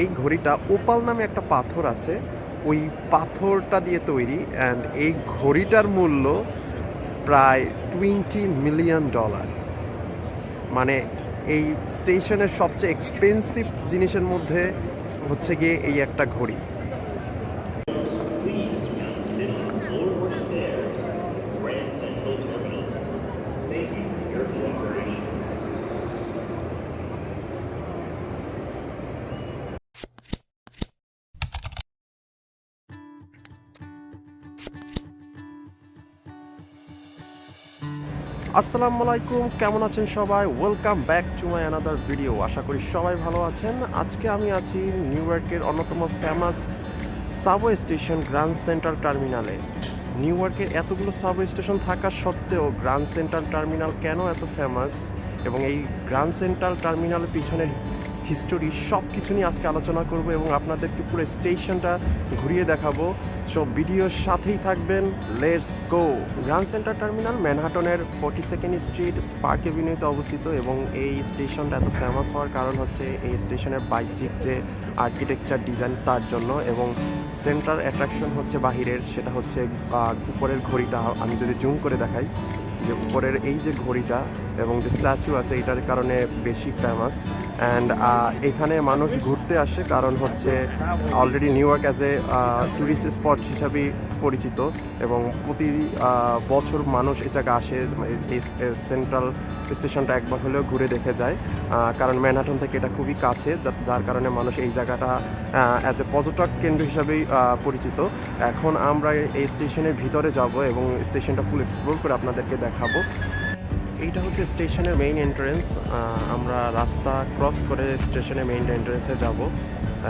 এই ঘড়িটা ওপাল নামে একটা পাথর আছে। ওই পাথরটা দিয়ে তৈরি অ্যান্ড এই ঘড়িটার মূল্য প্রায় টোয়েন্টি মিলিয়ন ডলার মানে এই স্টেশনের সবচেয়ে এক্সপেন্সিভ জিনিসের মধ্যে হচ্ছে গিয়ে এই একটা ঘড়ি। আসসালামু আলাইকুম, কেমন আছেন সবাই? Welcome back to my another video আশা করি সবাই ভালো আছেন। আজকে আমি আছি নিউ ইয়র্কের অন্যতম famous subway station grand central টার্মিনালে নিউ ইয়র্কের এতগুলো সাবওয়ে স্টেশন থাকা সত্ত্বেও গ্র্যান্ড সেন্ট্রাল টার্মিনাল কেন এত ফেমাস এবং এই গ্র্যান্ড সেন্ট্রাল টার্মিনালের পিছনের হিস্টোরি সব কিছু নিয়ে আজকে আলোচনা করব এবং আপনাদেরকে পুরো স্টেশনটা ঘুরিয়ে দেখাবো। সব ভিডিওর সাথেই থাকবেন, let's go. Grand center terminal, ম্যানহাটনের forty second street park এভিনিউতে অবস্থিত এবং এই স্টেশনটা এত ফেমাস হওয়ার কারণ হচ্ছে এই স্টেশনের বাহ্যিক যে আর্কিটেকচার ডিজাইন তার জন্য এবং সেন্টার অ্যাট্রাকশন হচ্ছে বাহিরের, সেটা হচ্ছে উপরের ঘড়িটা, আমি যদি জুম করে দেখাই, যে উপরের এই যে ঘড়িটা এবং যে স্ট্যাচু আছে, এটার কারণে বেশি ফেমাস অ্যান্ড এখানে মানুষ ঘুরতে আসে কারণ হচ্ছে already New York as a tourist spot হিসাবেই পরিচিত এবং প্রতি বছর মানুষ এ জায়গায় আসে, এই সেন্ট্রাল স্টেশনটা একবার হলেও ঘুরে দেখে যায়। কারণ ম্যানহাটন থেকে এটা খুবই কাছে যার কারণে মানুষ এই জায়গাটা অ্যাজ এ পর্যটক কেন্দ্র হিসাবেই পরিচিত। এখন আমরা এই স্টেশনের ভিতরে যাব এবং স্টেশনটা ফুল এক্সপ্লোর করে আপনাদেরকে দেখাবো। এইটা হচ্ছে স্টেশনের মেইন এন্ট্রেন্স আমরা রাস্তা ক্রস করে স্টেশনের মেইন এন্ট্রেন্সে যাব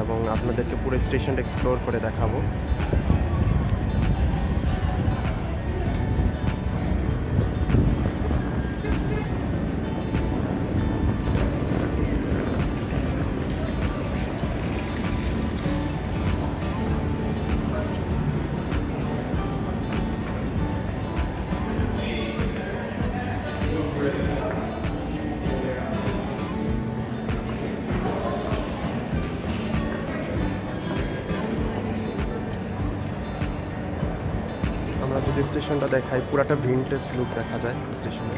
এবং আপনাদেরকে পুরো স্টেশনটা এক্সপ্লোর করে দেখাবো। স্টেশনটা দেখায় পুরাটা ভিনটেজ লুক দেখা যায় স্টেশনে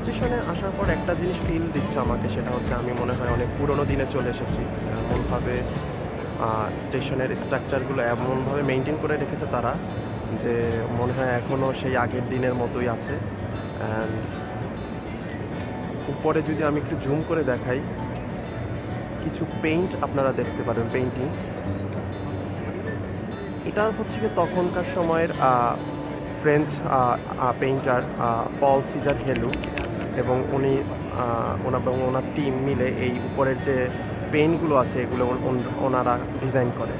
স্টেশনে আসার পর একটা জিনিস ফিল দিচ্ছে আমাকে, সেটা হচ্ছে আমি মনে হয় অনেক পুরনো দিনে চলে এসেছি। এমনভাবে স্টেশনের স্ট্রাকচারগুলো এমনভাবে মেনটেন করে রেখেছে তারা যে মনে হয় এখনও সেই আগের দিনের মতোই আছে। অ্যান্ড উপরে যদি আমি একটু জুম করে দেখাই, কিছু পেইন্ট আপনারা দেখতে পারেন পেইন্টিং এটা হচ্ছে কি তখনকার সময়ের French painter Paul Cesar Helleu এবং উনি আহ, ওনা এবং ওনার টিম মিলে এই উপরের যে পেইন্টগুলো আছে এগুলো ওন- ওন- ওনারা ডিজাইন করে।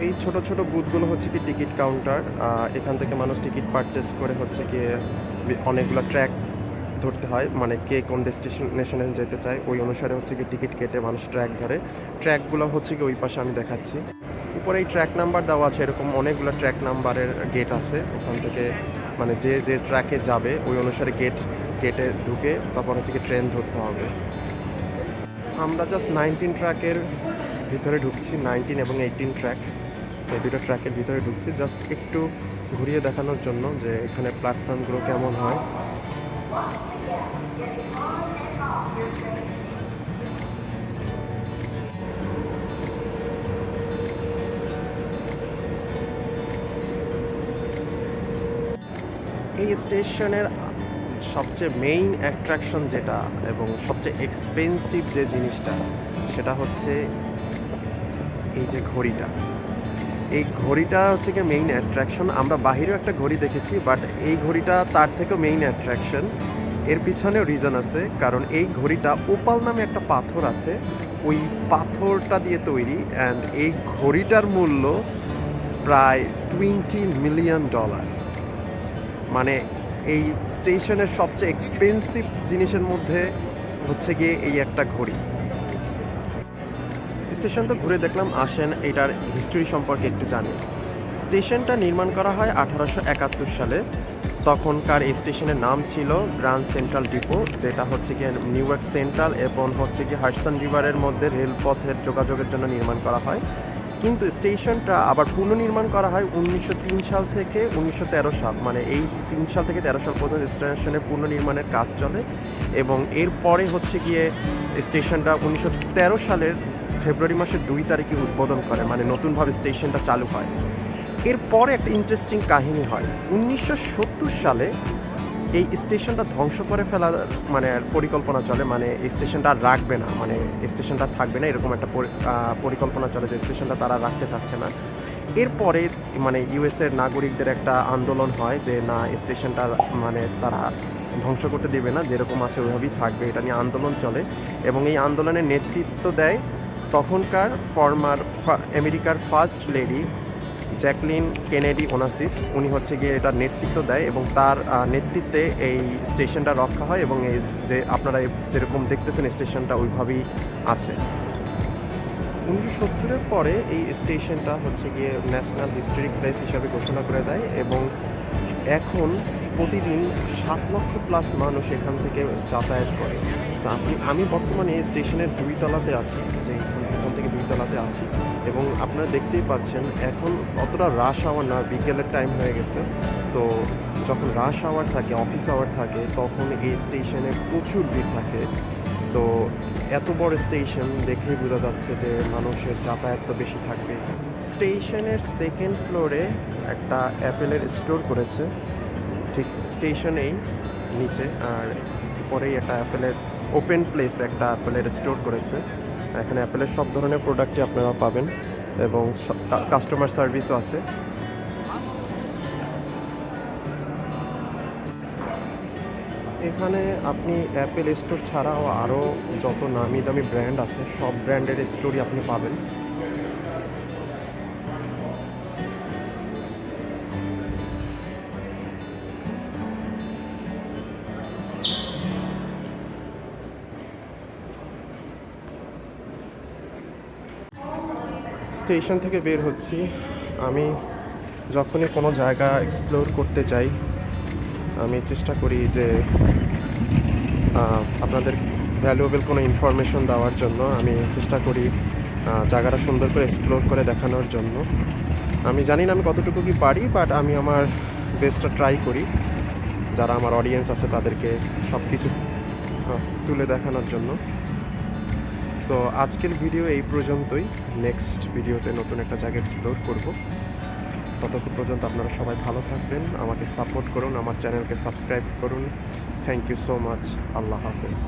এই ছোট ছোট বুথগুলো হচ্ছে কি টিকিট কাউন্টার এখান থেকে মানুষ টিকিট পারচেস করে হচ্ছে কি অনেকগুলো ট্র্যাক ধরতে হয় মানে কে কোন ডেস্টিনেশনে যেতে চায় ওই অনুসারে হচ্ছে কি টিকিট কেটে মানুষ ট্র্যাক ধরে। ট্র্যাকগুলো হচ্ছে কি ওই পাশে আমি দেখাচ্ছি। উপরে এই ট্র্যাক নাম্বার দেওয়া আছে, এরকম অনেকগুলো ট্র্যাক নাম্বারের গেট আছে। ওখান থেকে মানে যে যে ট্র্যাকে যাবে, ওই অনুসারে গেট গেটে ঢুকে তারপর হচ্ছে কি ট্রেন ধরতে হবে। আমরা জাস্ট নাইনটিন ট্র্যাকের ভিতরে ঢুকছি নাইনটিন এবং এইটিন ট্র্যাক এই দুটো ট্র্যাকের ভিতরে ঢুকছি। জাস্ট একটু ঘুরিয়ে দেখানোর জন্য যে এখানে প্ল্যাটফর্মগুলো কেমন হয়। এই স্টেশনের সবচেয়ে মেইন অ্যাট্রাকশন যেটা এবং সবচেয়ে এক্সপেন্সিভ যে জিনিসটা, সেটা হচ্ছে এই যে ঘড়িটা। এই ঘড়িটা হচ্ছে কি মেইন অ্যাট্রাকশন আমরা বাহিরেও একটা ঘড়ি দেখেছি বাট এই ঘড়িটা তার থেকেও মেইন অ্যাট্রাকশন এর পিছনেও রিজন আছে, কারণ এই ঘড়িটা ওপাল নামে একটা পাথর আছে। ওই পাথরটা দিয়ে তৈরি অ্যান্ড এই ঘড়িটার মূল্য প্রায় টোয়েন্টি মিলিয়ন ডলার মানে এই স্টেশনের সবচেয়ে এক্সপেন্সিভ জিনিসের মধ্যে হচ্ছে গিয়ে এই একটা ঘড়ি। স্টেশন তো ঘুরে দেখলাম, আসেন, এটার হিস্টোরি সম্পর্কে একটু জানি। স্টেশনটা নির্মাণ করা হয় আঠারোশো একাত্তর সালে। তখনকার এই স্টেশনের নাম ছিল গ্রান্ড সেন্ট্রাল ডিপো, যেটা হচ্ছে গিয়ে নিউ ইয়র্ক সেন্ট্রাল এবং হচ্ছে গিয়ে হাডসন রিভারের মধ্যে রেলপথের যোগাযোগের জন্য নির্মাণ করা হয়। কিন্তু স্টেশনটা আবার পুনর্নির্মাণ করা হয় উনিশশো তিন সাল থেকে উনিশশো তেরো সাল মানে এই তিন সাল থেকে তেরো সাল পর্যন্ত স্টেশনের পুনর্নির্মাণের কাজ চলে এবং এরপরে হচ্ছে গিয়ে স্টেশনটা উনিশশো তেরো সালের ফেব্রুয়ারি মাসের দুই তারিখে উদ্বোধন করে মানে নতুনভাবে স্টেশনটা চালু হয়। এরপরে একটা ইন্টারেস্টিং কাহিনী হয়। উনিশশো সত্তর সালে এই স্টেশনটা ধ্বংস করে ফেলার মানে পরিকল্পনা চলে মানে এই স্টেশনটা আর রাখবে না মানে স্টেশনটা থাকবে না, এরকম একটা পরি- পরিকল্পনা চলে যে স্টেশনটা তারা রাখতে চাচ্ছে না। এরপরে মানে ইউএসের নাগরিকদের একটা আন্দোলন হয় যে, না স্টেশনটা মানে তারা ধ্বংস করতে দেবে না, যেরকম আছে ওইভাবেই থাকবে। এটা নিয়ে আন্দোলন চলে এবং এই আন্দোলনের নেতৃত্ব দেয় তখনকার ফর্মার আমেরিকার first lady Jacqueline Kennedy Onassis, উনি হচ্ছে গিয়ে এটার নেতৃত্ব দেয় এবং তার নেতৃত্বে এই স্টেশনটা রক্ষা হয় এবং এই যে আপনারা যেরকম দেখতেছেন স্টেশনটা ওইভাবেই আছে। উনিশশো সত্তরের পরে এই স্টেশনটা হচ্ছে গিয়ে ন্যাশনাল হিস্টোরিক প্লেস হিসাবে ঘোষণা করে দেয় এবং এখন প্রতিদিন সাত লক্ষ প্লাস মানুষ এখান থেকে যাতায়াত করে। আপনি, আমি বর্তমানে এই স্টেশনের দুই তলাতে আছি যে তলাতে আছি এবং আপনারা দেখতেই পাচ্ছেন এখন অতটা রাশ আওয়ার না, বিকেলের টাইম হয়ে গেছে। তো যখন রাশ আওয়ার থাকে অফিস আওয়ার থাকে, তখন এই স্টেশনে প্রচুর ভিড় থাকে। তো এত বড় স্টেশন দেখেই বোঝা যাচ্ছে যে মানুষের যাতায়াত তো বেশি থাকবে। স্টেশনের সেকেন্ড ফ্লোরে একটা অ্যাপেলের স্টোর করেছে। ঠিক স্টেশনেই নিচে, আর পরেই একটা অ্যাপেলের ওপেন প্লেস একটা অ্যাপেলের স্টোর করেছে। এখানে অ্যাপেলের সব ধরনের প্রোডাক্টই আপনারা পাবেন এবং কাস্টমার সার্ভিসও আছে। এখানে আপনি অ্যাপেল স্টোর ছাড়াও আরও যত নামি দামি ব্র্যান্ড আছে, সব ব্র্যান্ডের স্টোরই আপনি পাবেন। স্টেশন থেকে বের হচ্ছি। আমি যখনই কোনো জায়গা এক্সপ্লোর করতে যাই আমি চেষ্টা করি যে আপনাদের ভ্যালুয়েবল কোনো ইনফরমেশন দেওয়ার জন্য। আমি চেষ্টা করি জায়গাটা সুন্দর করে এক্সপ্লোর করে দেখানোর জন্য। আমি জানি না আমি কতটুকু কি পারি বাট আমি আমার বেস্টটা ট্রাই করি। যারা আমার অডিয়েন্স আছে তাদেরকে সব কিছু তুলে দেখানোর জন্য। সো আজকের ভিডিও এই পর্যন্তই। নেক্সট ভিডিওতে নতুন একটা জায়গা এক্সপ্লোর করব। ততক্ষণ পর্যন্ত আপনারা সবাই ভালো থাকবেন। আমাকে সাপোর্ট করুন, আমার চ্যানেলকে সাবস্ক্রাইব করুন। থ্যাংক ইউ সো মাচ আল্লাহ হাফেজ।